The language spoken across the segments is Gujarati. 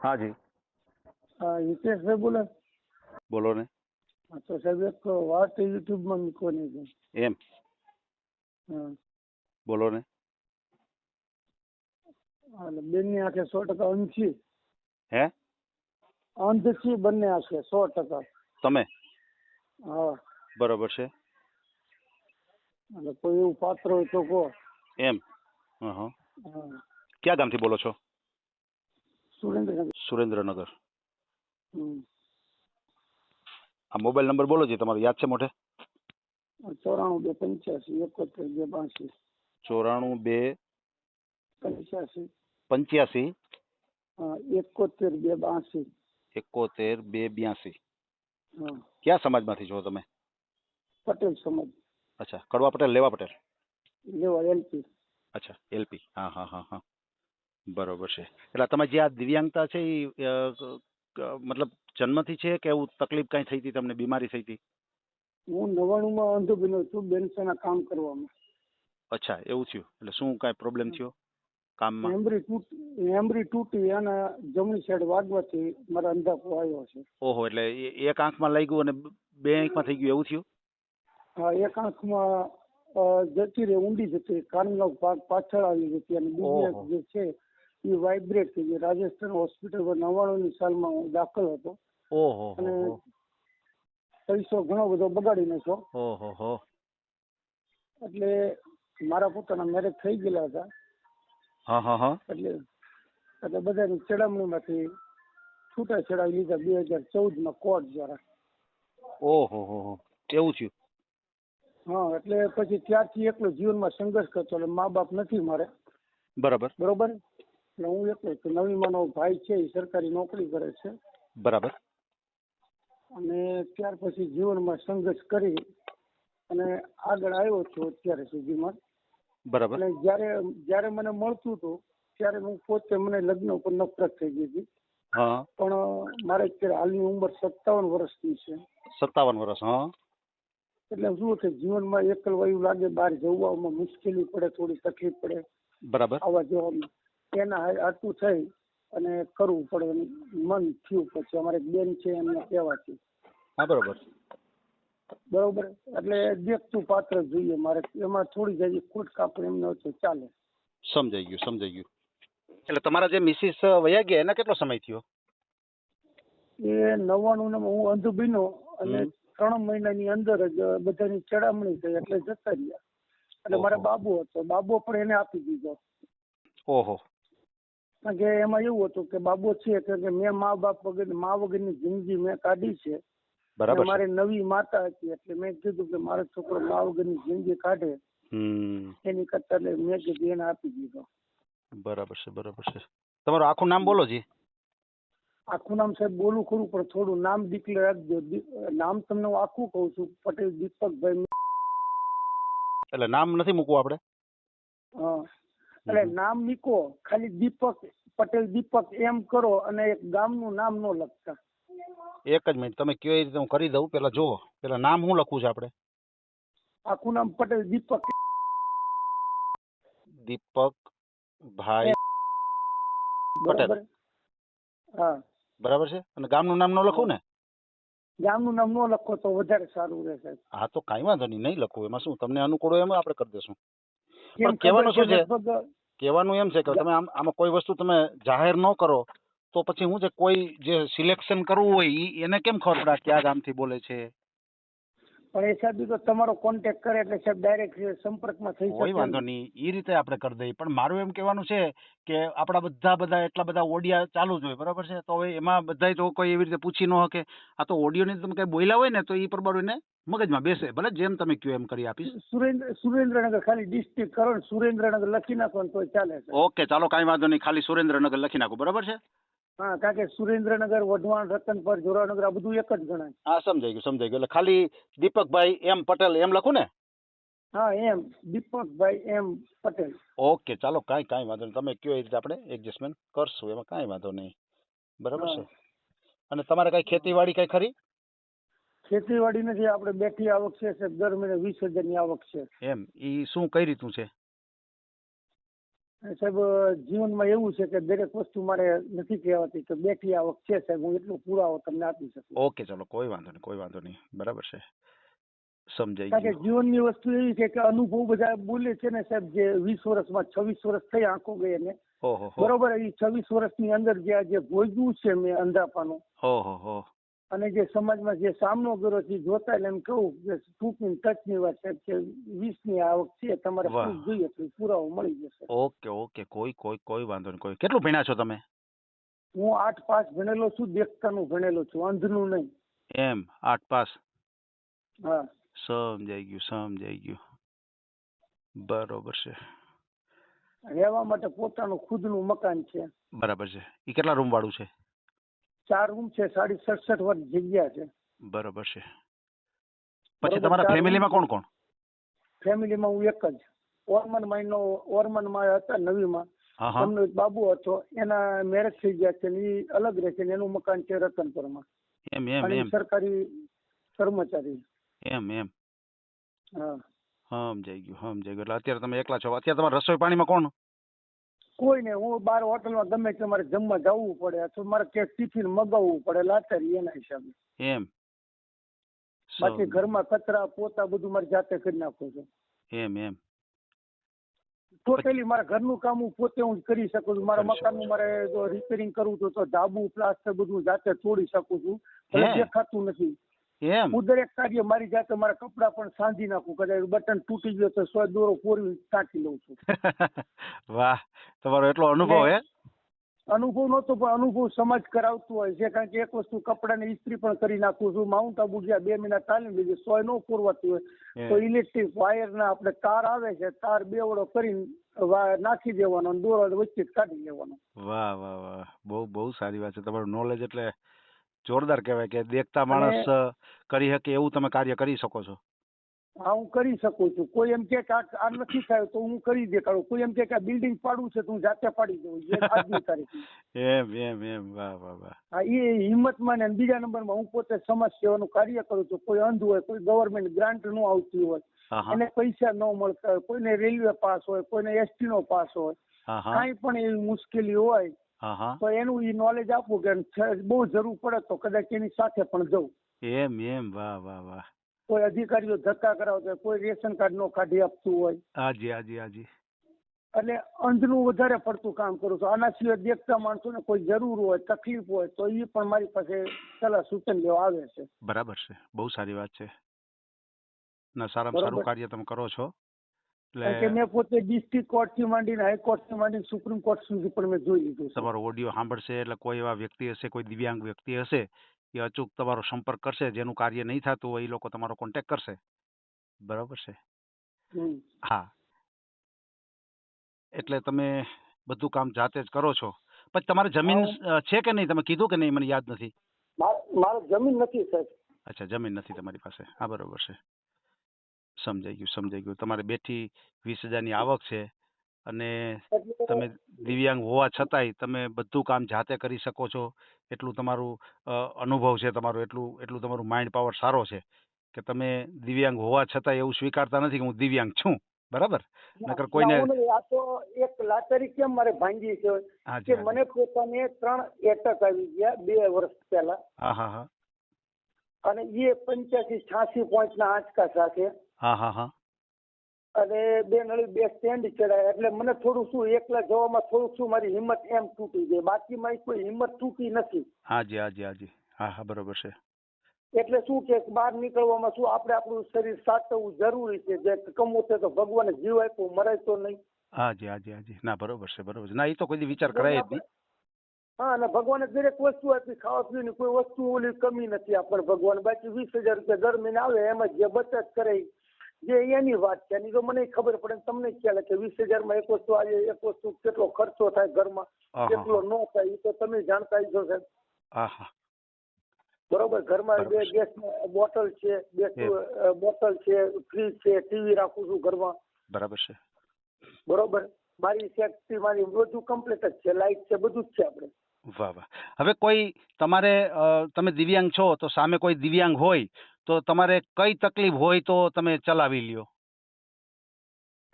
હા જી હા હિતેશભાઈ બોલે બોલો ને હા તો સાહેબ એક વાત યુટ્યુબમાં મૂકવાની છે એમ હા બોલો ને હા, એટલે બેનની આંખે સો ટકા અંધ છે હે અંધ છે બંને આંખે સો ટકા તમે હા બરોબર છે એટલે કોઈ એવું પાત્ર હોય તો કહો એમ હં હં. હા ક્યાં ગામથી બોલો છો સુરેન્દ્રનગર. સુરેન્દ્રનગર. હમ. આ મોબાઈલ નંબર બોલો જે તમારો યાદ છે મોઢે? ચોરાણું બે પંચ્યાસી એકોતેર બે બાસી. ચોરાણું બે પંચ્યાસી. પંચ્યાસી. હા એકોતેર બે બાસી. એકોતેર બે બ્યાસી. હા. કયા સમાજમાંથી છો તમે? પટેલ સમાજ. અચ્છા કડવા પટેલ લેવા પટેલ? લેવા એલપી અચ્છા એલપી હા હા હા હા. બરોબર છે. એટલે તમે જે આ દિવ્યાંગતા છે એ મતલબ જન્મથી છે કે એવું તકલીફ કાંઈ થઈ હતી તમને બીમારી થઈ હતી? હું નવાણુંમાં અંધો બન્યો છું બેનસાના કામ કરવામાં. અચ્છા એવું થયું. એટલે શું કાંઈ પ્રોબ્લેમ થયો કામમાં? હેમરી તૂટી હેમરી તૂટી અને જમણી સાઈડ વાગવાથી મારા અંધાપો આવ્યો છે. ઓહો એટલે એક આંખમાં લાગ્યું અને બે આંખમાં થઈ ગયું એવું થયું? હા એક આંખમાં જતી રે ઊંડી જતી કાનનો ભાગ પાછળ આવી જતી અને બીજી આંખ જે છે એ વાઇબ્રેટ થઈ ગઈ રાજસ્થાન હોસ્પિટલમાં નવ્વાણુંની સાલમાં હું દાખલ હતો. ઓહો અને પૈસો ઘણો બધો બગાડી નાખ્યો. ઓહો એટલે મારા પોતાના મેરેજ થઈ ગયેલા હતા. હા હા હા. એટલે એટલે બધાની ચડામણીમાંથી છૂટા છેડાવી લીધા બે હજાર ચૌદમાં કોર્ટ દ્વારા. ઓહો હો એવું થયું? હા એટલે પછી ત્યારથી એકલો જીવનમાં સંઘર્ષ કરતો એટલે મા બાપ નથી મારે બરાબર. બરોબર? એટલે હું એકલો છું નવી માનો ભાઈ છે એ સરકારી નોકરી કરે છે. બરાબર. અને ત્યાર પછી જીવનમાં સંઘર્ષ કરી અને આગળ આવ્યો છું અત્યારે સુધીમાં. બરાબર. અને જ્યારે જ્યારે મને મળતું હતું ત્યારે હું પોતે મને લગ્ન ઉપર નફરત થઈ ગઈ હતી. પણ મારે અત્યારે હાલની ઉંમર સત્તાવન વર્ષની છે. સત્તાવન વર્ષ હા. એટલે શું છે જીવનમાં એકલવાયું લાગે બહાર જવામાં મુશ્કેલી પડે થોડી તકલીફ પડે. બરાબર. આવવા જવામાં એના હારે થઈ અને કરવું પડે મન થયું પછી. અમારે એક બેન છે એમને કહેવાથી હા બરાબર. બરોબર? એટલે દેખતું પાત્ર જોઈએ મારે. એમાં થોડી જઈ ખોટ કાપડ એમ તો ચાલે. સમજાઈ ગયું સમજાઈ ગયું. એટલે તમારા જે મિસિસ વયા ગયા એના કેટલો સમય થયો? એ નવ્વાણું ને હું અંધ બીનો અને. ત્રણ મહિનાની અંદર જ બધાની ચડામણી થઈ એટલે જતા રહ્યા. એટલે મારે બાબુ હતો. બાબો પણ એને આપી દીધો. ઓહો. કારણ કે એમાં એવું હતું કે બાબો છે કે કે મેં મા બાપ વગર મા વગરની જિંદગી મેં કાઢી છે. બરાબર મારે નવી માતા હતી એટલે મેં કીધું કે મારો છોકરો મા વગરની જિંદગી કાઢે. એની કરતા મેં કીધું એને આપી દીધો. બરાબર છે બરાબર છે. તમારું આખું નામ બોલો જી. આખું નામ સાહેબ બોલું ખરું પણ થોડું નામ ડિક્લેર રાખજો. નામ તમને હું આખું કહું છું. પટેલ દીપકભાઈ એટલે નામ નથી મૂકવું આપણે? હા. એટલે નામ નીકો ખાલી દીપક પટેલ દીપક એમ કરો અને એક ગામનું નામ નો લખતા. એક જ મિનિટ તમે કયો એ રીતે હું કરી દઉં? પેલા જુઓ. પેલા નામ શું લખવું છે આપણે? આખું નામ પટેલ દીપક. દીપક ભાઈ બરાબર? હા. બરાબર છે? અને ગામનું નામ નો લખું ને? ગામનું નામ નો લખો તો વધારે સારું રહેશે. હા તો કાંઈ વાંધો નહીં. નહીં લખવું એમાં શું? તમને અનુકૂળ હોય એમ આપણે કરી દઈશું કેમ કહેવાનું શું છે? કહેવાનું એમ છે કે તમે આમ આમાં કોઈ વસ્તુ તમે જાહેર ન કરો તો પછી હું છે કોઈ જે સિલેક્શન કરવું હોય એ એને કેમ ખબર પડે કે આ ગામથી બોલે છે પણ એ સાહેબ તો તમારો કોન્ટેક્ટ કરે એટલે સાહેબ ડાયરેક્ટ સંપર્કમાં થઈ કોઈ વાંધો નહીં. એ રીતે આપણે કરી દઈએ. પણ મારું એમ કહેવાનું છે કે આપણા બધા બધા એટલા બધા ઓડિયા ચાલુ જ હોય. બરાબર છે? તો હવે એમાં બધાય તો કોઈ એવી રીતે પૂછી ન શકે. આ તો ઓડિયોની તમે કઈ બોલ્યા હોય ને તો એ પ્રમાણે એને મગજમાં બેસે. ભલે જેમ તમે કયો એમ કરી આપીશ. સુરેન્દ્ર સુરેન્દ્રનગર ખાલી ડિસ્ટ્રિક્ટ કરો સુરેન્દ્રનગર લખી નાખો તો ચાલે ઓકે ચાલો કાંઈ વાંધો નહીં. ખાલી સુરેન્દ્રનગર લખી નાખો. બરાબર છે? હા કારણ કે સુરેન્દ્રનગર વઢવાણ રતનપર જોરાનગર આ બધું એક જ ગણાય. હા સમજાઈ ગયું સમજાઈ ગયું. એટલે ખાલી દીપકભાઈ એમ પટેલ એમ લખું ને? હા એમ. દીપકભાઈ એમ પટેલ. ઓકે ચાલો કાંઈ કાંઈ વાંધો નહીં. તમે કયો એ રીતે આપણે એડજસ્ટમેન્ટ કરશું એમાં કાંઈ વાંધો નહીં. બરાબર છે? અને તમારે કાંઈ ખેતીવાડી કાંઈ ખરી? ખેતીવાડી નથી આપણે બેઠી આવક છે સાહેબ. દર મહિને વીસ હજારની આવક છે. એમ એ શું કઈ રીતનું છે? અને સાહેબ જીવનમાં એવું છે કે દરેક વસ્તુ મારે નથી કહેવાતી કે બેઠી આવક છે સાહેબ હું એટલો પુરાવો તમને આપી શકું. ઓકે ચલો કોઈ વાંધો નહીં કોઈ વાંધો નહીં. બરાબર છે. સમજાઈ કારણ કે જીવનની વસ્તુ એવી છે કે અનુભવ બધા બોલે છે ને સાહેબ જે વીસ વર્ષમાં છવ્વીસ વર્ષ થઈ આંખો ગઈ એને બરોબર એ છવ્વીસ વર્ષની અંદર જે આજે ભોગવ્યું છે મેં અંધાપાનું અને જે સમાજમાં જે સામનો કર્યો છે જોતા એટલે એમ કહું કે ટૂંકની ટચની વાત છે કે વીસની આવક છે તમારે. જોઈએ તો પુરાવો મળી જશે. ઓકે ઓકે કોઈ કોઈ કોઈ વાંધો નહીં કોઈ. કેટલું ભણ્યા છો તમે? હું આઠ પાસ ભણેલો છું દેખતાનું ભણેલો છું અંધનું નહીં. એમ આઠ પાસ? હા. સમજાઈ ગયું સમજાઈ ગયું. બરોબર છે. રહેવા માટે પોતાનું ખુદનું મકાન છે. બરાબર છે. એ કેટલા રૂમ વાળું છે? ચાર રૂમ છે સાડી સડસઠ વર્ષ જગ્યા છે. બરોબર છે. પછી તમારા ફેમિલીમાં કોણ કોણ? ફેમિલીમાં હું એક જ. ઓરમન માઈનો ઓરમનમાં હતા નવીમાં. એમનો એક બાબુ હતો. એના મેરેજ થઈ ગયા છે ને એ અલગ રહે છે ને એનું મકાન છે રતનપુરમાં. એમ એમ એમ. સરકારી કર્મચારી. એમ એમ. હા. સમજાઈ ગયું સમજાઈ ગયું. એટલે અત્યારે તમે એકલા છો. અત્યારે તમારે રસોઈ પાણીમાં કોણ? કોઈ નહીં હું બાર હોટલમાં ગમે તે મારે જમવા જવું પડે અથવા મારે ક્યાંક ટિફિન મગાવવું પડે લાચારી એના હિસાબે. એમ. બાકી ઘરમાં કચરા પોતા બધું મારે જાતે કરી નાખું છું. એમ એમ. ટોટલી મારા ઘરનું કામ હું પોતે હું કરી શકું છું. મારા મકાનનું મારે જો રિપેરિંગ કરવું તો ધાબુ પ્લાસ્ટર બધું જાતે તોડી શકું છું. પણ દેખાતું નથી. હું દરેક કાર્ય મારી જાતે મારા કપડા પણ સાંધી નાખું કદાચ બટન તૂટી ગયો તો સો દોરો પોરવી ટાંકી લઉં છું. વાહ તમારો એટલો અનુભવ હે? અનુભવ નહોતો પણ અનુભવ સમાજ કરાવતું હોય છે કારણ કે એક વસ્તુ કપડાની ઇસ્ત્રી પણ કરી નાખું છું માઉન્ટ આબુ જ્યાં બે મહિના તાલીમ લીધી સોય ન પૂરવાતી હોય તો ઇલેક્ટ્રિક વાયરના આપણે તાર આવે છે તાર બેવડો કરીને નાખી દેવાનો દોરો વચ્ચે કાઢી લેવાનો. વાહ વાહ વાહ બહુ બહુ સારી વાત છે તમારું નોલેજ એટલે જોરદાર કહેવાય કે દેખતા માણસ કરી શકે એવું તમે કાર્ય કરી શકો છો. હા હું કરી શકું છું. કોઈ એમ કે આ આ નથી થાય તો હું કરી દેખાડું. કોઈ એમ કે આ બિલ્ડિંગ પાડવું છે તો હું જાતે પાડી દઉં. જે આજની તારીખ એમ એમ એમ. વાહ વાહ વાહ. હા એ હિંમતમાં ને બીજા નંબરમાં હું પોતે સમાજ સેવાનું કાર્ય કરું છું. કોઈ અંધ હોય કોઈ ગવર્મેન્ટ ગ્રાન્ટનું આવતી હોય એને પૈસા ન મળતા હોય કોઈને રેલવે પાસ હોય કોઈને એસટી નો પાસ હોય કાંઈ પણ એવી મુશ્કેલી હોય તો એનું ઈ નોલેજ આપવું કે બહુ જરૂર પડે તો કદાચ એની સાથે પણ જવું. એમ એમ વાહ વાહ વાહ. કોઈ અધિકારીઓ ધક્કા કરાવતા કોઈ રેશન કાર્ડ નો કાઢી આપતું હોય. હાજી હાજી હાજી. એટલે અંધનું વધારે પડતું કામ કરું છું. આના સિવાય દેખતા માણસોને કોઈ જરૂર હોય તકલીફ હોય તો એ પણ મારી પાસે સલાહ સૂચન લેવા આવે છે. બરાબર છે. બહુ સારી વાત છે. ના સારામાં સારું કાર્ય તમે કરો છો. એટલે મેં પોતે ડિસ્ટ્રિક્ટ કોર્ટથી માંડીને હાઈકોર્ટથી માંડીને સુપ્રીમ કોર્ટ સુધી પણ મેં જોઈ લીધું તમારો ઓડિયો સાંભળશે એટલે કોઈ એવા વ્યક્તિ હશે કોઈ દિવ્યાંગ વ્યક્તિ હશે એ અચૂક તમારો સંપર્ક કરશે જેનું કાર્ય નહીં થતું હોય એ લોકો તમારો કોન્ટેક કરશે. બરાબર છે? હા. એટલે તમે બધું કામ જાતે જ કરો છો. પછી તમારે જમીન છે કે નહીં? તમે કીધું કે નહીં? મને યાદ નથી. મારે જમીન નથી સાહેબ. અચ્છા જમીન નથી તમારી પાસે. હા બરોબર છે. સમજાઈ ગયું સમજાઈ ગયું. તમારે બેઠી વીસ હજારની આવક છે અને તમે દિવ્યાંગ હોવા છતાંય તમે બધું કામ જાતે કરી શકો છો. એટલું તમારું અનુભવ છે તમારું એટલું એટલું તમારું માઇન્ડ પાવર સારો છે કે તમે દિવ્યાંગ હોવા છતાંય એવું સ્વીકારતા નથી કે હું દિવ્યાંગ છું. બરાબર? નકર કોઈને. આ તો એક લાચારી કેમ મારે ભાંગી છે કે મને પોતાને ત્રણ એટક આવી ગયા બે વર્ષ પહેલા. હા હા હા. અને એ પંચ્યાસી છ્યાસી પોઈન્ટ ના આંચકા સાથે હા હા હા. અને બે નળી બે સ્ટેન્ડ ચડાયા. એટલે મને થોડું શું એકલા જવામાં થોડું શું મારી હિંમત એમ તૂટી ગઈ. બાકી મારી કોઈ હિંમત તૂટી નથી. હાજી હાજી હાજી. હા હા બરોબર છે. એટલે શું કે બહાર નીકળવામાં શું આપણે આપણું શરીર સાચવવું જરૂરી છે. જે કમવું છે તો ભગવાને જીવ આપ્યો મરાય તો નહીં. હાજી હાજી હા જી હા જી ના બરોબર છે બરોબર છે. ના એ તો કોઈ વિચાર કરાય જ નહીં. હા અને ભગવાને દરેક વસ્તુ આપી ખાવા પીવાની કોઈ વસ્તુ ઓલી કમી નથી આપણને ભગવાન. બાકી વીસ હજાર રૂપિયા દર મહિને આવે એમાં જે બચત કરે જે એની વાત છે એની તો મને ખબર પડે તમને ખ્યાલ કે વીસ હજારમાં એક વસ્તુ આજે એક વસ્તુ કેટલો ખર્ચો થાય ઘરમાં કેટલો ન થાય એ તો તમે જાણતા છો સાહેબ. બરોબર ઘરમાં બે ગેસ બોટલ છે બે બોટલ છે ફ્રીજ છે ટીવી રાખું છું ઘરમાં. બરાબર છે. બરોબર મારી સેફટી મારી બધું કમ્પ્લીટ જ છે લાઈટ છે બધું જ છે આપણે વાહ વાહ. હવે કોઈ તમારે તમે દિવ્યાંગ છો તો સામે કોઈ દિવ્યાંગ હોય તો તમારે કઈ તકલીફ હોય તો તમે ચલાવી લ્યો.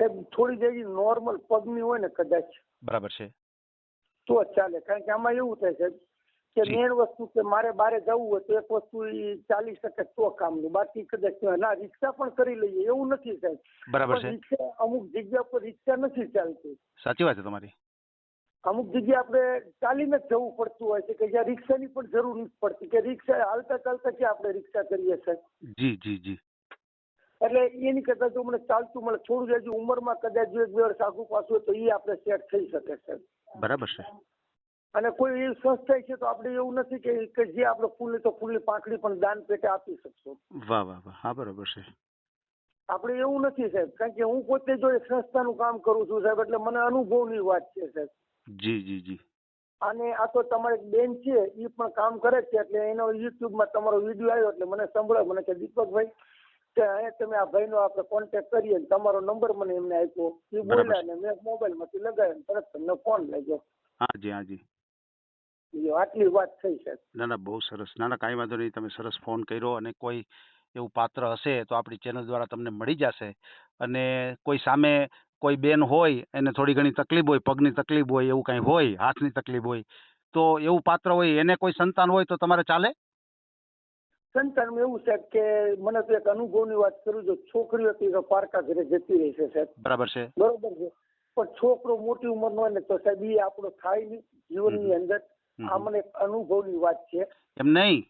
સાહેબ થોડી જેવી નોર્મલ પગની હોય ને કદાચ. બરાબર છે. તો ચાલે. કારણ કે આમાં એવું થાય છે કે જી. વસ્તુ કે મારે બારે જવું હોય તો એક વસ્તુ ચાલી શકે તો કામનું. બાકી કદાચ ના રિક્ષા પણ કરી લઈએ. એવું નથી સાહેબ. બરાબર છે. રિક્ષા અમુક જગ્યા પર રિક્ષા નથી ચાલતી. સાચી વાત છે તમારી. અમુક જગ્યાએ આપણે ચાલીને જ જવું પડતું હોય છે કે જ્યાં રિક્ષાની પણ જરૂર નથી પડતી કે રિક્ષા હાલતા ચાલતા ક્યાં આપણે રિક્ષા કરીએ સાહેબ? જી જી જી. એટલે એની કરતા જો મને ચાલતું મળે થોડું જાય હજી ઉંમરમાં કદાચ જો એક બે વર્ષ આગું પાછું તો એ આપણે સેટ થઈ શકે સાહેબ. બરાબર છે. અને કોઈ એવી સંસ્થા છે તો આપણે એવું નથી કે કે જે આપણે ફૂલની તો ફૂલની પાંખડી પણ દાન પેટે આપી શકશો. વાહ વાહ વાહ. હા બરાબર છે. આપણે એવું નથી સાહેબ. કારણ કે હું પોતે જો એક સંસ્થાનું કામ કરું છું સાહેબ એટલે મને અનુભવની વાત છે સાહેબ. જી જી જી. અને આ તો તમારી બેન છે એ પણ કામ કરે છે એટલે એનો યુટ્યુબમાં તમારો વીડિયો આવ્યો એટલે મને સંભળાયો મને કે દીપકભાઈ કે અહીંયા તમે આ ભાઈનો આપણે કોન્ટેક્ટ કરીએ ને તમારો નંબર મને એમને આપ્યો. એ બોલ્યા ને મેં મોબાઈલમાંથી લગાવ્યો તરત તમને ફોન લાગ્યો. હા જી હા જી. આટલી વાત થઈ છે. ના ના બહુ સરસ. ના ના કાંઈ વાંધો નહીં. તમે સરસ ફોન કર્યો અને કોઈ એવું પાત્ર હશે તો આપણી ચેનલ દ્વારા તમને મળી જશે. અને કોઈ સામે કોઈ બેન હોય એને થોડી ઘણી તકલીફ હોય પગની તકલીફ હોય એવું કાંઈ હોય હાથની તકલીફ હોય તો એવું પાત્ર હોય એને કોઈ સંતાન હોય તો તમારે ચાલે? સંતાનમાં એવું છે કે મને તો એક અનુભવની વાત કરું જો છોકરી હતી તો પારકા ઘરે જતી રહી છે સાહેબ. બરાબર છે. બરોબર છે. પણ છોકરો મોટી ઉંમરનો હોય ને તો સાહેબ એ આપણો થાય નહીં જીવનની અંદર. આ મને અનુભવની વાત છે. એમ નહીં?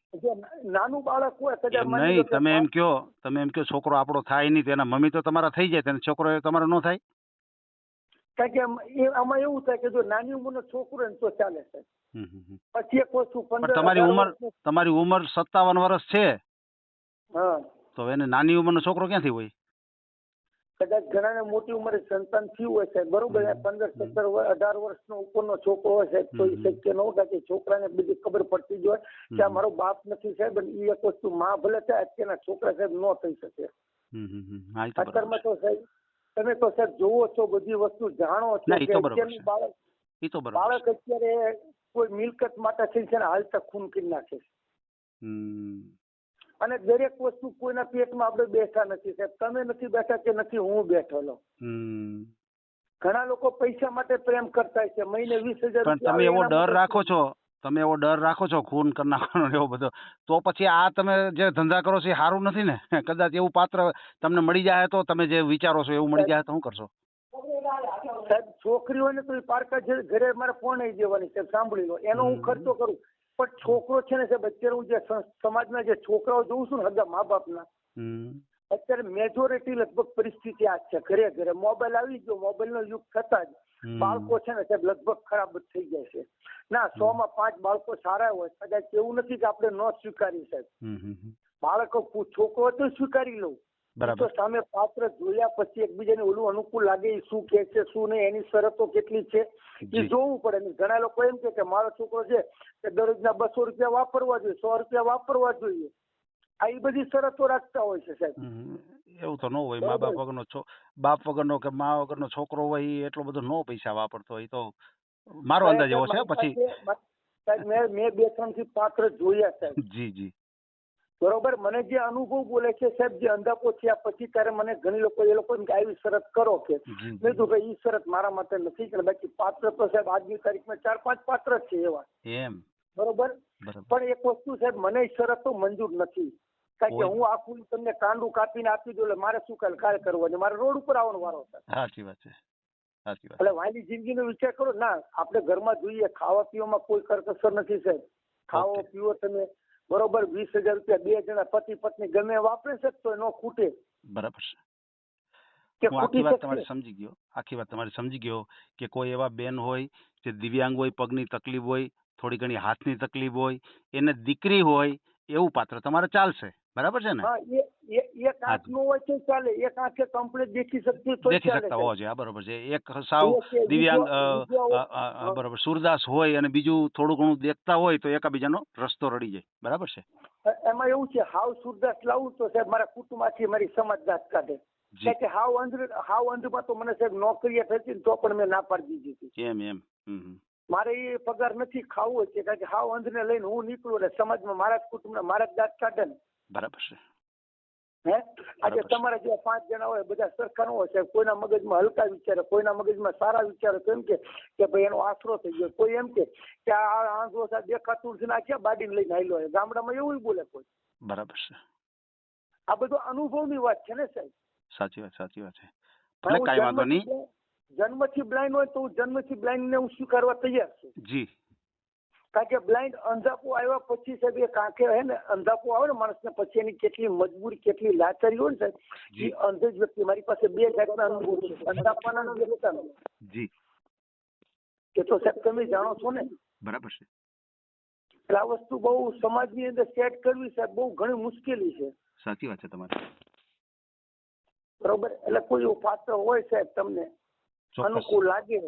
નાનું બાળક હોય કદાચ નહીં તમે એમ કયો તમે એમ કયો છોકરો આપણો થાય નહીં તેના મમ્મી તો તમારા થઈ જાય તેને છોકરો તમારો ન થાય? કારણ કે આમાં એવું થાય કે જો નાની ઉંમરનો છોકરો ને તો ચાલે છે. પછી એક વસ્તુ તમારી ઉંમર તમારી ઉંમર સત્તાવન વર્ષ છે. હા. તો એને નાની ઉંમરનો છોકરો ક્યાંથી હોય? કદાચ ઘણાને મોટી ઉંમરે સંતાન થયું હોય છે? બરોબર પંદર સત્તર અઢાર વર્ષનો ઉપરનો છોકરો હોય તો એ શક્ય ન હોય કે છોકરાને બીજી ખબર પડતી જ હોય કે આ મારો બાપ નથી સાહેબ એ એક વસ્તુ માં ભલે થાય અત્યારના છોકરા સાહેબ ન થઈ શકે. અત્યારમાં તો સાહેબ તમે તો સાહેબ જોવો છો બધી વસ્તુ જાણો છો કે અત્યારનું બાળક બાળક અત્યારે કોઈ મિલકત માટે થઈ છે ને હાલતા ખૂન કરી નાખે છે. અને દરેક વસ્તુ કોઈના પેટમાં આપણે બેઠા નથી સાહેબ. તમે નથી બેઠા કે નથી હું બેઠેલો? ઘણા લોકો પૈસા માટે પ્રેમ કરતા છે. મહિને વીસ હજાર પણ તમે એવો ડર રાખો છો? તમે એવો ડર રાખો છો ખૂન કરી નાખવાનો એવો બધો? તો પછી આ તમે જે ધંધા કરો છો એ સારું નથી ને? કદાચ એવું પાત્ર તમને મળી જાય તો તમે જે વિચારો છો એવું મળી જાય તો શું કરશો? સાહેબ છોકરી હોય ને તો પારકા ઘરે ઘરે મારે ફોન આવી દેવાની સાહેબ સાંભળી લો. એનો હું ખર્ચો કરું. પણ છોકરો છે ને સાહેબ અત્યારે હું જે સમાજના જે છોકરાઓ જોઉં છું ને હગા મા બાપના અત્યારે મેજોરિટી લગભગ પરિસ્થિતિ આ છે ઘરે ઘરે. મોબાઈલ આવી ગયો મોબાઈલ નો યુગ થતા જ. બાળકો છે ને સાહેબ લગભગ ખરાબ જ થઈ જાય છે. ના સો માં પાંચ બાળકો સારા હોય કદાચ એવું નથી કે આપણે ન સ્વીકારી સાહેબ. બાળકો છોકરો તો સ્વીકારી લઉં. બરાબર. સામે પાત્ર જોયા પછી એકબીજાને ઓલું અનુકૂળ લાગે એ શું કે છે શું નહીં એની શરતો કેટલી છે એ જોવું પડે. ને ઘણા લોકો એમ કે મારો છોકરો છે કે દરરોજના બસો રૂપિયા વાપરવા જોઈએ સો રૂપિયા વાપરવા જોઈએ. આ એ બધી શરતો રાખતા હોય છે સાહેબ. એવું તો ન હોય મા બાપ વગરનો બાપ વગરનો કે મા વગરનો છોકરો હોય એટલો બધો નો પૈસા વાપરતો હોય તો મારો અંદાજ એવો છે પછી સાહેબ મેં મેં બે ત્રણથી પાત્ર જોયા સાહેબ. જી જી. બરોબર? મને જે અનુભવ બોલે છે સાહેબ જે અંધાપો થયા પછી ત્યારે મને ઘણી લોકો એ લોકો આવી શરત કરો કે. મેં કીધું કે એ શરત મારા માટે નથી કે બાકી પાત્ર તો સાહેબ આજની તારીખમાં ચાર પાંચ પાત્ર છે એવા. એમ. બરોબર? પણ એક વસ્તુ સાહેબ મને શરતો મંજૂર નથી. કારણ કે હું આખું તમને કાંડું કાપીને આપી દઉં એટલે મારે શું કાલ કાલ કરવાની મારે રોડ ઉપર આવવાનો વારો છે. સાચી વાત છે. એટલે વાયલી જિંદગીનો વિચાર કરો ના આપણે ઘરમાં જોઈએ ખાવા પીવામાં કોઈ કરકસર નથી સાહેબ. ખાવો પીવો તમે બરોબર વીસ હજાર રૂપિયા બે જણા પતિ પત્ની ગમે વાપરી વાપરે છે તો ન ખૂટે. બરાબર છે. હું આખી વાત તમારે તમારી સમજી ગયો. આખી વાત તમારી સમજી ગયો કે કોઈ એવા બેન હોય જે દિવ્યાંગ હોય પગની તકલીફ હોય થોડી ઘણી હાથની તકલીફ હોય એને દીકરી હોય એવું પાત્ર તમારે ચાલશે. બરાબર છે ને? એક આંખ નો હોય તો ચાલે એક આંખે કમ્પ્લીટ દેખી શકતી તો દેખી શકતા હોય છે આ બરોબર છે. એક સાવ દિવ્યાંગ. બરોબર સુરદાસ હોય અને બીજું થોડું ઘણું દેખતા હોય તો એકાબીજાનો રસ્તો રડી જાય. બરાબર છે? એમાં એવું છે હાવ સુરદાસ લાવું તો સાહેબ મારા કુટુંબમાંથી મારી સમજદાર કાઢે. કે હાવ અંધ હાવ અંધમાં તો મને સાહેબ નોકરી થતી તો પણ મેં ના પાડી દીધી એમ? એમ હમ. મારે એ પગાર નથી ખાવો છે કારણ કે હાવ અંધને લઈને હું નીકળું એટલે સમાજમાં મારા જ કુટુંબને મારા જ દાંત કાઢે ને બરાબર છે. હે? આજે તમારા જે પાંચ જણા હોય બધા સરખા હોય છે કોઈના મગજમાં હલકા વિચારે કોઈના મગજમાં સારા વિચારે તો એમ કે કે ભાઈ એનો આશરો થઈ ગયો. કોઈ એમ કે કે આ આંધળો સાહેબ દેખાતું નથી ને બાડીને લઈને આવેલો હોય ગામડામાં એવું બોલે કોઈ. બરાબર છે. આ બધું અનુભવની વાત છે ને સાહેબ? સાચી વાત સાચી વાત છે. ભલે કાંઈ વાંધો નહીં. જન્મથી બ્લાઇન્ડ હોય તો હું જન્મથી બ્લાઇન્ડ ને હું સ્વીકારવા તૈયાર છું. જી. કારણ કે બ્લાઇન્ડ અંધાપો આવ્યા પછી સાહેબ એ કાંકે હે ને અંધાપો આવે ને માણસને પછી એની કેટલી મજબૂરી કેટલી લાચારી હોય ને સાહેબ એ અંધ જ વ્યક્તિ મારી પાસે બે જાતના અનુભવ છે. અંધાપાના અને જી. એ તો સાહેબ તમે જાણો છો ને? બરાબર છે. એટલે આ વસ્તુ બહુ સમાજની અંદર સેટ કરવી સાહેબ બહુ ઘણી મુશ્કેલી છે. સાચી વાત છે તમારી. બરોબર? એટલે કોઈ એવું પાત્ર હોય સાહેબ તમને? અનુકૂળ લાગે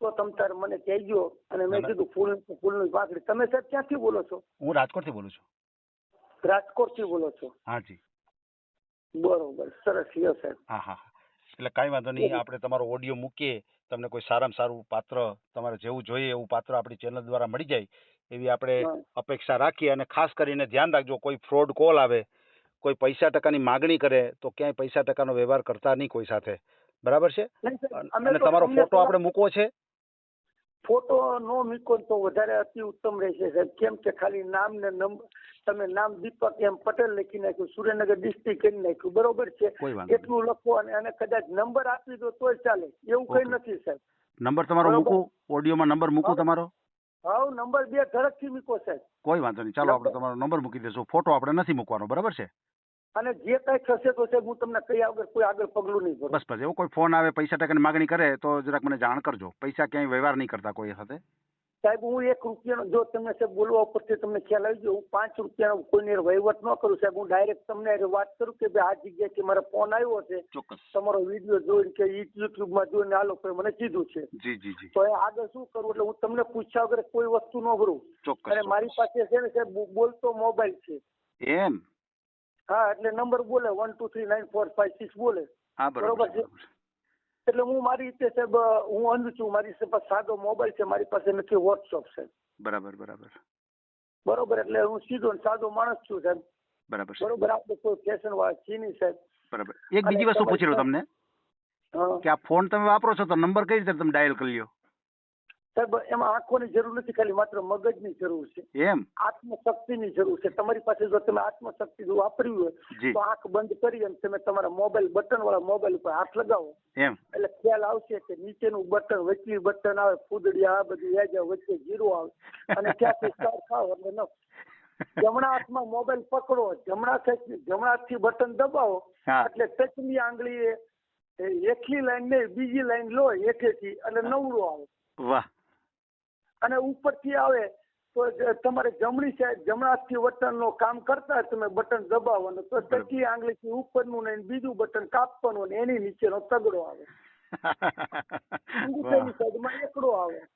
તો તમ તાર મને કહેજો અને મેં. કીધું ફૂલ ફૂલની પાકડી તમે સાહેબ ક્યાંથી બોલો છો? હું રાજકોટથી બોલું છું. રાજકોટથી બોલો છો? હા જી. બરોબર. સરસ લ્યો સાહેબ. હા હા. એટલે કાંઈ વાંધો નહીં. આપણે તમારો ઓડિયો મૂકીએ. તમને કોઈ સારામાં સારું પાત્ર તમારે જેવું જોઈએ એવું પાત્ર આપણી ચેનલ દ્વારા મળી જાય એવી આપણે અપેક્ષા રાખીએ અને ખાસ કરીને ધ્યાન રાખજો કોઈ ફ્રોડ કોલ આવે કોઈ પૈસા ટકાની માગણી કરે તો ક્યાંય પૈસા ટકાનો વ્યવહાર કરતા નહીં કોઈ સાથે. બરાબર છે? અન- તમારો ફોટો આપણે મૂકવો છે? ફોટો નો મૂકો તો વધારે અતિ ઉત્તમ રહેશે સાહેબ. કેમ કે ખાલી નામ ને નંબર તમે નામ દીપક એમ પટેલ લખી નાખ્યું સુરેન્દ્રનગર ડિસ્ટ્રિક્ટ કરી નાખ્યું બરોબર છે? એટલું લખો અને અને કદાચ નંબર આપી દો તોય ચાલે. એવું કઈ નથી સાહેબ. નંબર તમારો. મૂકું ઓડિયોમાં નંબર મૂકું તમારો. હાવ નંબર બે ધડકથી મૂકો સાહેબ. કોઈ વાંધો નહીં ચાલો આપણે તમારો નંબર મૂકી દેશું ફોટો આપણે નથી મૂકવાનો બરાબર છે? અને જે કઈ થશે તો હું તમને કઈ આગળ કોઈ આગળ પગલું નહીં ભરું. બસ બસ. એવો કોઈ ફોન આવે પૈસા ટકાની માગણી કરે તો જરાક મને જાણ કરજો. પૈસા ક્યાંય વ્યવહાર નહીં કરતા કોઈ સાથે. સાહેબ હું એક રૂપિયાનો જો તમને સાહેબ બોલવા ઉપરથી તમને ખ્યાલ આવી ગયો હું પાંચ રૂપિયાનો કોઈને વહીવટ ન કરું સાહેબ. હું ડાયરેક્ટ તમને વાત કરું કે ભાઈ આ જગ્યાએથી મારો ફોન આવ્યો છે તમારો વીડિયો જોઈને કે યુટ્યુબમાં જોઈને આ લોકોએ મને કીધું છે. જી જી જી. તો એ આગળ શું કરું? એટલે હું તમને પૂછ્યા વગર કોઈ વસ્તુ ન ભરું. અને મારી પાસે છે ને સાહેબ બોલતો મોબાઈલ છે. એમ? હા એટલે નંબર બોલે one two three nine four five six બોલે. હા બરોબર છે. એટલે હું મારી રીતે સાહેબ હું અંધ છું મારી પાસે સાદો મોબાઈલ છે મારી પાસે નથી વોટ્સઅપ છે. બરાબર બરાબર. બરોબર એટલે હું સીધો સાદો માણસ છું સાહેબ. બરાબર બરોબર આપણે કોઈ ફેશન વાળા છીએ નહીં સાહેબ. બરાબર. એક બીજી વસ્તુ પૂછી લો તમને. કે આ ફોન તમે વાપરો છો તો નંબર કઈ રીતે તમે ડાયલ કરી લ્યો? સાહેબ એમાં આંખોની જરૂર નથી ખાલી માત્ર મગજની જરૂર છે. એમ? આત્મશક્તિની જરૂર છે. તમારી પાસે જો તમે આત્મશક્તિ જો વાપરી હોય તો આંખ બંધ કરી અને તમે તમારા મોબાઈલ બટન વાળા મોબાઈલ ઉપર હાથ લગાવો. એમ? એટલે ખ્યાલ આવશે કે નીચેનું બટન વચલી બટન આવે ફૂદડી આ બધી યાજા વચ્ચે જીરો આવે. અને ક્યાંથી સ્ટાર ખાવ એટલે ન. જમણા હાથમાં મોબાઈલ પકડો જમણા જમણા હાથથી બટન દબાવો. એટલે ટચની આંગળીએ એ એકલી લાઈન ને બીજી લાઈન લો એકેથી એટલે નવરો આવે. વાહ. અને ઉપરથી આવે તો તમારે જમણી સાઈડ જમણાથી બટનનો કામ કરતા તમે બટન દબાવવાનું તો. ટકી આંગળીથી ઉપરનું ને બીજું બટન કાપવાનું ને એની નીચેનો તગડો આવે.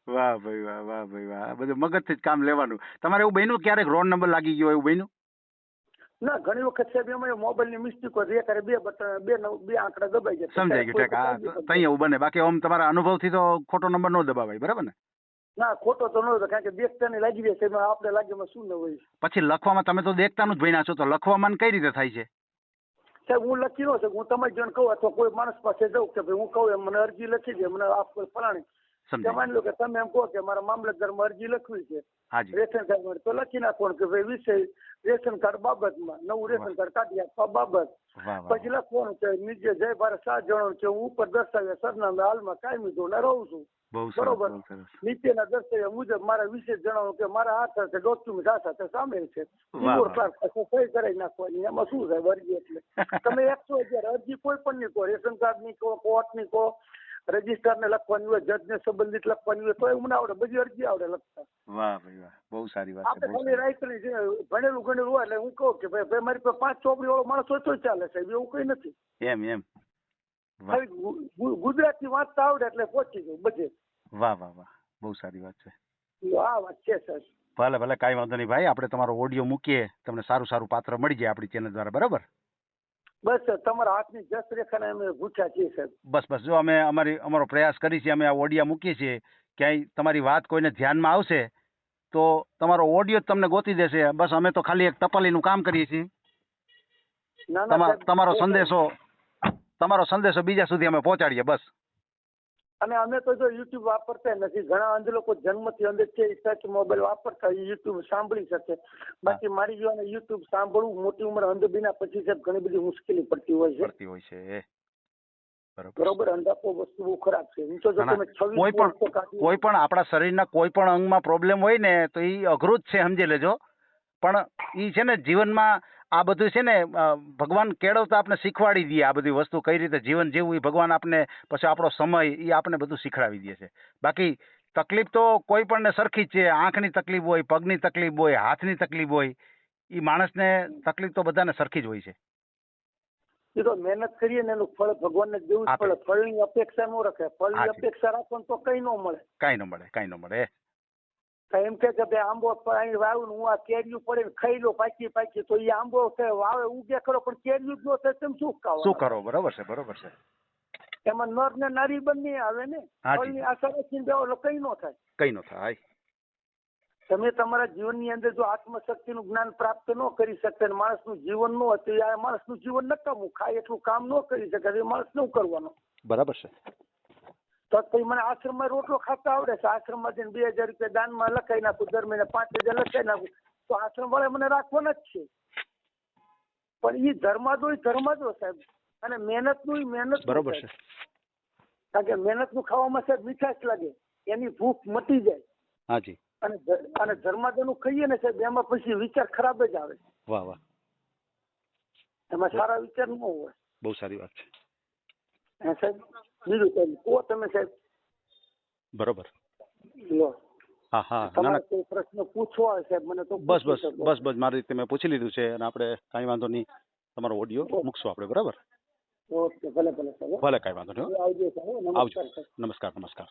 વાહ. ભાઈ વાહ વાહ ભાઈ વાહ. બધું મગજથી જ કામ લેવાનું. તમારે એવું બન્યું ક્યારેક રોંગ નંબર લાગી ગયો એવું બન્યું? ના ઘણી વખત સાહેબ એમાં મોબાઈલની મિસ્ટેક હોય એક હારે બે બટન બે બે આંકડા દબાઈ જાય. સમજાઈ ગયું. હા એવું બને. બાકી આમ તમારા અનુભવથી તો ખોટો નંબર ન દબાવાય. બરાબર ને? ના ખોટો તો ન હતો કારણ કે દેખતાની લાગી જાય છે આપણે લાગે એમાં શું ન હોય. પછી લખવામાં તમે તો દેખતાનું જ ભણ્યા છો તો લખવામાં કઈ રીતે થાય છે? સાહેબ હું લખી ન શકું હું તમારી જોડે કહું અથવા કોઈ માણસ પાસે જઉં કે ભાઈ હું કહું એમ મને અરજી લખી દે મને આપ ફલાણી કે માની લો કે તમે એમ કહો કે મારા મામલતદારમાં અરજી લખવી છે. રેશન કાર્ડ તો લખી નાખવાનું કે ભાઈ વિષય રેશન કાર્ડ બાબતમાં નવું રેશન કાર્ડ કાઢી આપવા બાબત. પછી લખવાનું કે નીચે જય ભારત સાત જણાનું કે હું ઉપર દર્શાવ્યા સરનામે હાલમાં કાયમી ધોરણે રહું છું. બરોબર. નીચેના દર્શાવ્યા મુજબ મારા વિશે જણાવો કે મારા હાથ સાથે ડોક્યુમેન્ટ આ સાથે સામેલ છે. ક્લાર્ક પાસે સહી કરાવી નાખવાની એમાં શું સાહેબ અરજી એટલે? તમે એકસો અગિયાર અરજી કોઈ પણ ની કહો રેશન કાર્ડની કહો કોર્ટની કહો રજિસ્ટર ને લખવાની હોય જજ ને સંબંધિત લખવાની હોય તો એ મને આવડે બધી અરજી આવડે લખતા. વાહ ભાઈ વાહ. બહુ સારી વાત આપણે ખાલી સારી. ભણેલું ગણેલું હોય એટલે હું કહું કે ભાઈ ભાઈ મારી પાસે પાંચ ચોપડી વાળો માણસ હોય તો ચાલે સાહેબ એવું કઈ નથી. એમ એમ. વાહ. ગુજરાતી વાંચતા આવડે એટલે પહોંચી ગયું બધે. વાહ વાહ વાહ. બહુ સારી વાત છે. આ વાત છે સાહેબ. ભલે ભલે કાંઈ વાંધો નહીં ભાઈ આપણે તમારો ઓડિયો મૂકીએ તમને સારું સારું પાત્ર મળી જાય આપણી ચેનલ દ્વારા બરાબર? બસ તમારા હાથની જસ રેખાને અમે ભૂખ્યા છીએ સાહેબ બસ બસ જો અમે અમારી અમારો પ્રયાસ કરી છીએ અમે આ ઓડિયા મૂકીએ છીએ ક્યાંય તમારી વાત કોઈને ધ્યાનમાં આવશે તો તમારો ઓડિયો જ તમને ગોતી દેશે. બસ અમે તો ખાલી એક ટપાલીનું કામ કરીએ છીએ. તમારો સંદેશો તમારો સંદેશો બીજા સુધી અમે પહોંચાડીએ બસ. અને અમે તો જો યુટ્યુબ વાપરતા નથી. ઘણા અંધ લોકો જન્મથી અંધ છે. એ ટચ મોબાઈલ વાપરતા યુટ્યુબ સાંભળી શકે. બાકી મારી જોવાને યુટ્યુબ સાંભળવું મોટી ઉંમર અંધ બીના પછી સાહેબ ઘણી બધી મુશ્કેલી પડતી હોય છે. પડતી હોય છે બરોબર. અંધાપો વસ્તુ બહુ ખરાબ છે. હું તો જો તમે કોઈ પણ કોઈ પણ આપણા શરીરના કોઈ પણ અંગમાં પ્રોબ્લેમ હોય ને તો એ અઘરું જ છે સમજી લેજો. પણ એ છે ને જીવનમાં આ બધું છે ને ભગવાન કેળવતા આપણે શીખવાડી દે આ બધી વસ્તુ કઈ રીતે જીવન જીવવું એ ભગવાન આપણે પછી આપણો સમય એ આપણે બધું શીખડાવી દે છે. બાકી તકલીફ તો કોઈ પણને સરખી જ છે. આંખની તકલીફ હોય પગની તકલીફ હોય હાથની તકલીફ હોય એ માણસને તકલીફ તો બધાને સરખી જ હોય છે. એ તો મહેનત કરીએ ને એનું ફળ ભગવાનને દેવું જ પડે. ફળની અપેક્ષા ન રખે. ફળની. અપેક્ષા રાખો તો કઈ ન મળે. કઈ ન મળે કઈ ન મળે. એમ કે કે ભાઈ આંબો અહીં વાવું હું આ કેરીયું પડે ખાઈ લો પાકી પાકી તો એ આંબો છે વાવે ઉગે ખરો પણ કેરીયું જ ન થાય તેમ શું ખાવાનું? શું કરો? બરોબર છે બરોબર છે. એમાં નર ને નારી બંને આવે ને ફળની આશા રાખીને બેહો એટલે કઈ ન થાય. કઈ ન થાય તમે તમારા જીવનની અંદર જો આત્મશક્તિનું જ્ઞાન પ્રાપ્ત ન કરી શકતા ને માણસનું જીવન ન હતું આ માણસનું જીવન નકામું. ખાય એટલું કામ ન કરી શકે એ માણસ શું કરવાનો? બરાબર છે. તો પછી મને આશ્રમમાં રોટલો ખાતા આવડે છે. આશ્રમમાં જઈને બે હજાર રૂપિયા દાનમાં લખાઈ નાખું દર મહિને પાંચ હજાર લખાઈ નાખું. તો આશ્રમ વાળા મને રાખવાના જ છે. પણ એ ધર્માદો એ ધર્માદો સાહેબ. અને મહેનતનું ઈ મહેનત બરોબર છે. કારણ કે મહેનતનું ખાવામાં સાહેબ મીઠાશ લાગે. એની ભૂખ મટી જાય. હાજી. અને અને ધર્માદોનું ખાઈએ ને સાહેબ એમાં પછી વિચાર ખરાબ જ આવે. વાહ વાહ. એમાં સારા વિચાર ન હોય. બહુ સારી વાત છે. હા સાહેબ? બીજું કઈ કહો તમે સાહેબ. બરોબર. લો. હા હા. ના પ્રશ્ન પૂછવો સાહેબ મને તો બસ બસ બસ બસ. મારી રીતે મેં પૂછી લીધું છે અને આપણે કાંઈ વાંધો નહીં. તમારો ઓડિયો મૂકશું આપણે બરાબર? ઓકે ભલે ભલે ભલે કાંઈ વાંધો નહીં આવજો આવજો. નમસ્કાર નમસ્કાર.